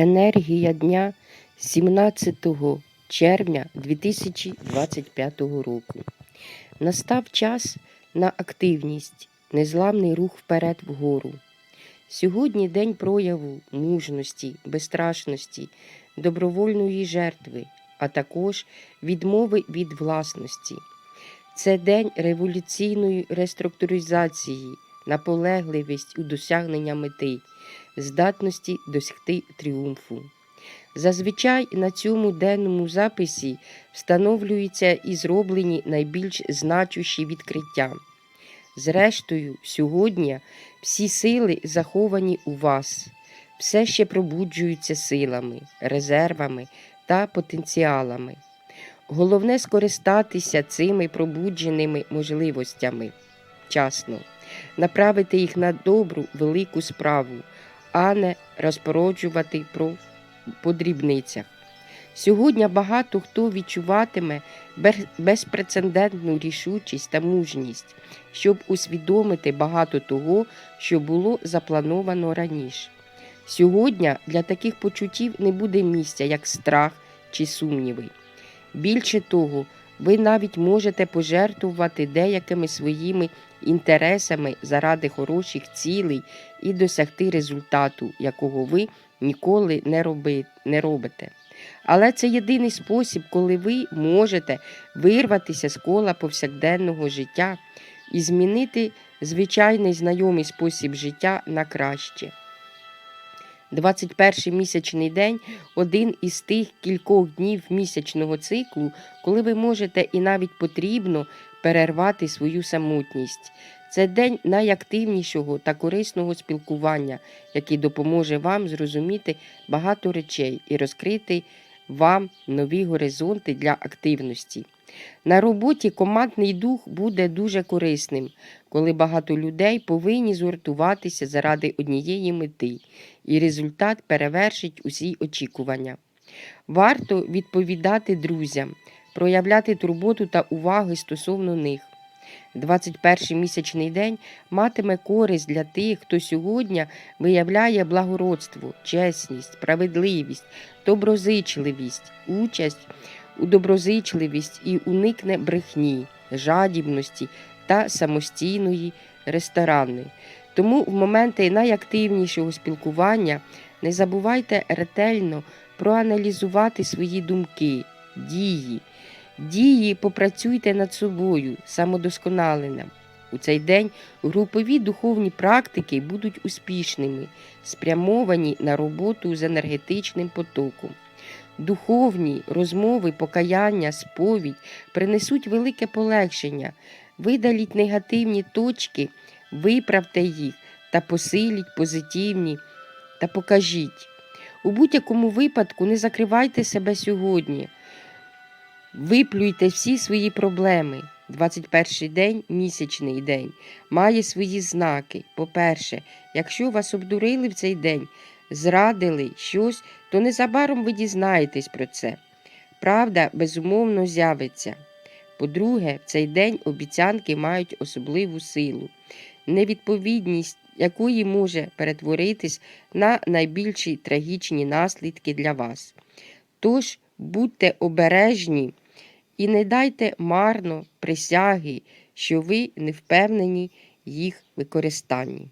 Енергія дня 17 червня 2025 року. Настав час на активність, незламний рух вперед вгору. Сьогодні день прояву мужності, безстрашності, добровольної жертви, а також відмови від власності. Це день революційної реструктуризації, наполегливість у досягнення мети, здатності досягти тріумфу. Зазвичай на цьому денному записі встановлюються і зроблені найбільш значущі відкриття. Зрештою, сьогодні всі сили заховані у вас, все ще пробуджуються силами, резервами та потенціалами. Головне скористатися цими пробудженими можливостями вчасно, направити їх на добру велику справу, а не розпороджувати про по. Сьогодні багато хто відчуватиме безпрецедентну рішучість та мужність, щоб усвідомити багато того, що було заплановано раніше. Сьогодні для таких почуттів не буде місця, як страх чи сумніви. Більше того, ви навіть можете пожертвувати деякими своїми інтересами заради хороших цілей і досягти результату, якого ви ніколи не, роби, не робите. Але це єдиний спосіб, коли ви можете вирватися з кола повсякденного життя і змінити звичайний знайомий спосіб життя на краще. 21 місячний день один із тих кількох днів місячного циклу, коли ви можете і навіть потрібно перервати свою самотність. Це день найактивнішого та корисного спілкування, який допоможе вам зрозуміти багато речей і розкрити вам нові горизонти для активності. На роботі командний дух буде дуже корисним, коли багато людей повинні згуртуватися заради однієї мети, і результат перевершить усі очікування. Варто відповідати друзям, проявляти турботу та увагу стосовно них. 21 місячний день матиме користь для тих, хто сьогодні виявляє благородство, чесність, справедливість, доброзичливість, участь у доброзичливість і уникне брехні, жадібності та самостійної ресторани. Тому в моменти найактивнішого спілкування не забувайте ретельно проаналізувати свої думки, дії. Дії попрацюйте над собою, самодосконаленням. У цей день групові духовні практики будуть успішними, спрямовані на роботу з енергетичним потоком. Духовні розмови, покаяння, сповідь принесуть велике полегшення, видаліть негативні точки, виправте їх та посиліть позитивні та покажіть. У будь-якому випадку не закривайте себе сьогодні. Виплюйте всі свої проблеми. 21 день, місячний день, має свої знаки. По-перше, якщо вас обдурили в цей день, зрадили щось, то незабаром ви дізнаєтесь про це. Правда, безумовно, з'явиться. По-друге, в цей день обіцянки мають особливу силу, невідповідність якої може перетворитись на найбільші трагічні наслідки для вас. Тож будьте обережні і не дайте марно присяги, що ви не впевнені їх використанні.